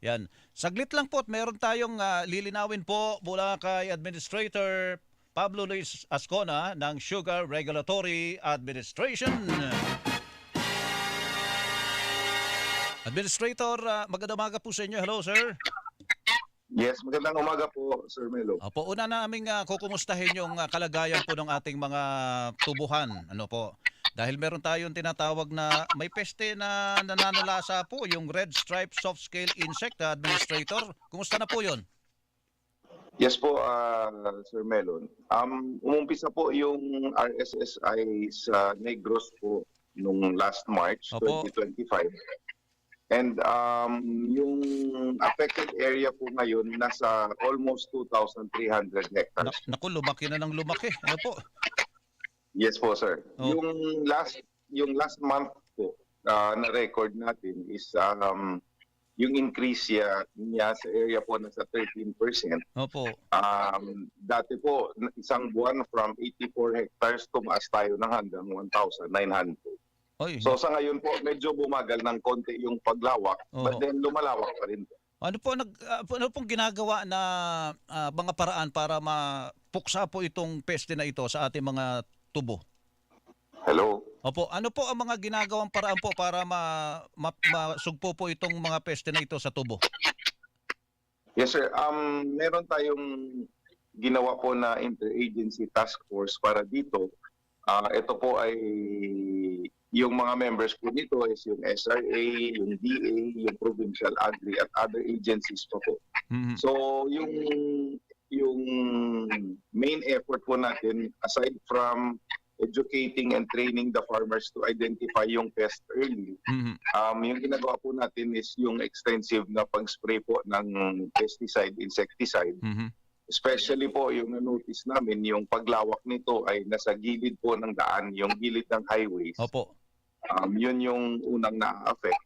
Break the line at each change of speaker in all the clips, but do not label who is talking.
Yan. Saglit lang po at meron tayong ah, lilinawin po mula kay Administrator Pablo Luis Ascona ng Sugar Regulatory Administration. Administrator, ah, magandang umaga po sa inyo. Hello, sir.
Yes, magandang umaga po, Sir Melo.
Opo, una naming uh, kukumustahin yung ah, kalagayan po ng ating mga tubuhan. Ano po? Dahil meron tayong tinatawag na may peste na nananalasa po, yung red stripe soft scale insect, ah, administrator. Kumusta na po yun?
Yes po, ah, Sir Melon. Um, umumpisa po yung RSSI sa Negros po nung last March
Opo.
2025. And um, yung affected area po ngayon nasa almost 2,300
Na,
hectares.
naku, lumaki na ng lumaki. Ano po?
Yes po, sir.
Oh.
Yung last yung last month po ah, na record natin is um, yung increase niya, niya sa area po nasa 13%.
Opo.
Um, dati po, isang buwan from 84 hectares, tumaas tayo ng hanggang 1,900.
Oy,
So sa ngayon po, medyo bumagal ng konti yung paglawak, but
Oo.
then lumalawak pa rin po.
ano po nag ah, ano pong ginagawa na ah, mga paraan para mapuksa po itong peste na ito sa ating mga tubo?
Hello?
Opo, ano po ang mga ginagawang paraan po para ma, ma, masugpo po itong mga peste na ito sa tubo?
Yes sir, um, meron tayong ginawa po na interagency task force para dito. Ah, ito po ay yung mga members po nito is yung SRA, yung DA, yung Provincial Agri at other agencies pa po.
Mhm.
So yung yung main effort po natin aside from educating and training the farmers to identify yung pest early,
Mhm.
um, yung ginagawa po natin is yung extensive na pag-spray po ng pesticide, insecticide.
Mhm.
Especially po yung na-notice namin, yung paglawak nito ay nasa gilid po ng daan, yung gilid ng highways.
Opo.
Um, yun yung unang na-affect.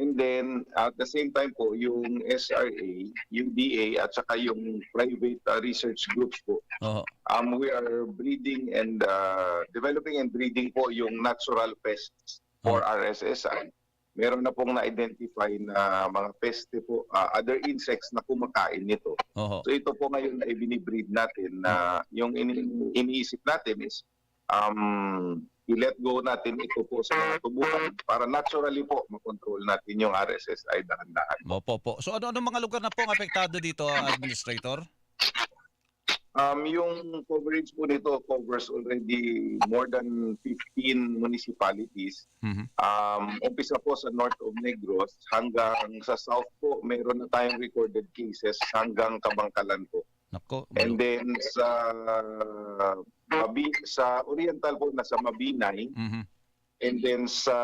And then, at the same time po, yung SRA, yung DA, at saka yung private uh, research groups po,
Oho.
um, we are breeding and uh, developing and breeding po yung natural pests for RSSI. Meron na pong na-identify na mga peste po, uh, other insects na kumakain nito.
Oho.
So ito po ngayon ay binibreed natin na yung ini- iniisip natin is um, i-let go natin ito po sa mga tubuhan para naturally po makontrol natin yung RSSI dahan-dahan.
Opo po. So ano ano mga lugar na po ang apektado dito, administrator?
Um, yung coverage po nito covers already more than 15 municipalities.
Mhm.
Um, umpisa po sa north of Negros hanggang sa south po, mayroon na tayong recorded cases hanggang Kabangkalan po.
Nako.
And then sa Mabi sa Oriental po nasa Mabinay
Mhm.
and then sa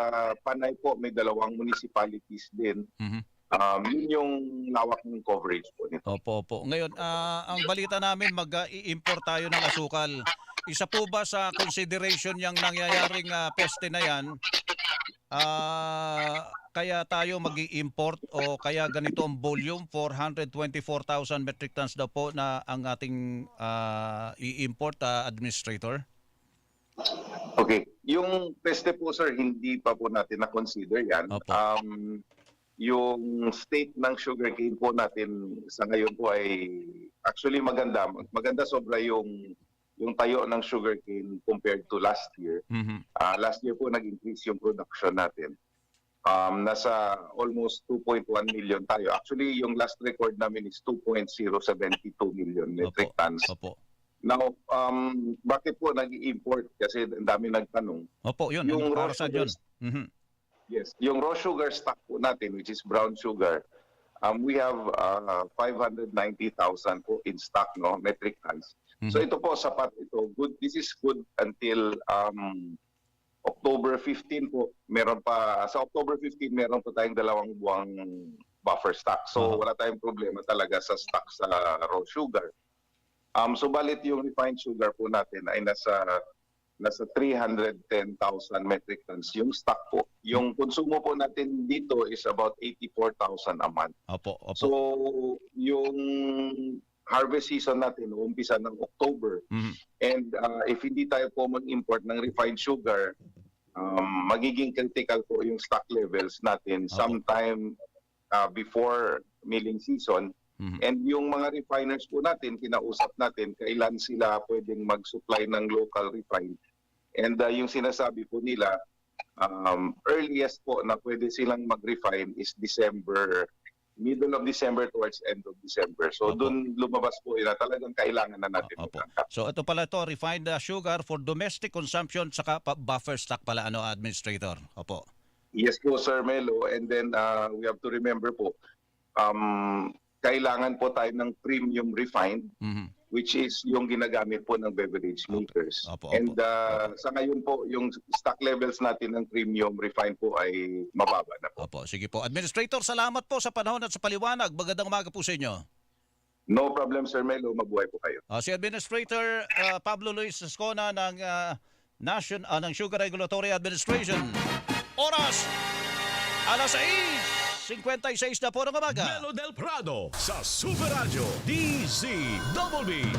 Panay po may dalawang municipalities din.
Mhm.
Um, yun yung lawak ng coverage po nito.
Opo, opo. Ngayon, ah, ang balita namin, mag-i-import tayo ng asukal. Isa po ba sa consideration yung nangyayaring ah, peste na yan, ah, kaya tayo mag import o kaya ganito ang volume, 424,000 metric tons daw po na ang ating ah, i-import, ah, administrator?
Okay. Yung peste po sir, hindi pa po natin na-consider yan.
Opo.
Um, yung state ng sugarcane po natin sa ngayon po ay actually maganda. Maganda sobra yung yung tayo ng sugarcane compared to last year.
Mhm.
Ah, last year po nag-increase yung production natin. Um, nasa almost 2.1 million tayo. Actually, yung last record namin is 2.072 million metric
Opo.
tons.
Opo.
Now, um, bakit po nag-import? Kasi ang dami nagtanong.
Opo, yun.
Yung raw
sa yun. Mhm.
Yes. Yung raw sugar stock po natin, which is brown sugar, um, we have uh, 590,000 po in stock, no, metric tons. So
Mhm.
ito po, sapat ito. Good, this is good until um, October 15 po. Meron pa, sa October 15, meron pa tayong dalawang buwang buffer stock. So
Aha.
wala tayong problema talaga sa stock sa raw sugar. Um, subalit yung refined sugar po natin ay nasa nasa 310,000 metric tons yung stock po. Yung konsumo po natin dito is about 84,000 a month.
Opo, opo.
So, yung harvest season natin, umpisa ng October.
Mhm.
And uh, if hindi tayo po mag-import ng refined sugar, um, magiging critical po yung stock levels natin
Opo.
sometime ah, before milling season.
Mhm.
And yung mga refiners po natin, kinausap natin kailan sila pwedeng mag-supply ng local refine. And ah, yung sinasabi po nila, um, earliest po na pwede silang mag-refine is December, middle of December towards end of December. So
Opo.
doon lumabas po na talagang kailangan na natin.
Opo. So ito pala to refined uh, sugar for domestic consumption saka buffer stock pala ano administrator. Opo.
Yes po, Sir Melo. And then uh, we have to remember po, um, kailangan po tayo ng premium refined
Mhm.
which is yung ginagamit po ng beverage makers.
Opo, opo.
And uh, sa ngayon po, yung stock levels natin ng premium refined po ay mababa na po.
Opo, sige po. Administrator, salamat po sa panahon at sa paliwanag. Magandang umaga po sa inyo.
No problem, Sir Melo. Mabuhay po kayo.
Ah, si Administrator ah, Pablo Luis Escona ng ah, Nation ah, ng Sugar Regulatory Administration. Oras alas 6:56 na po ng umaga.
Melo del Prado sa Super Radio DZBB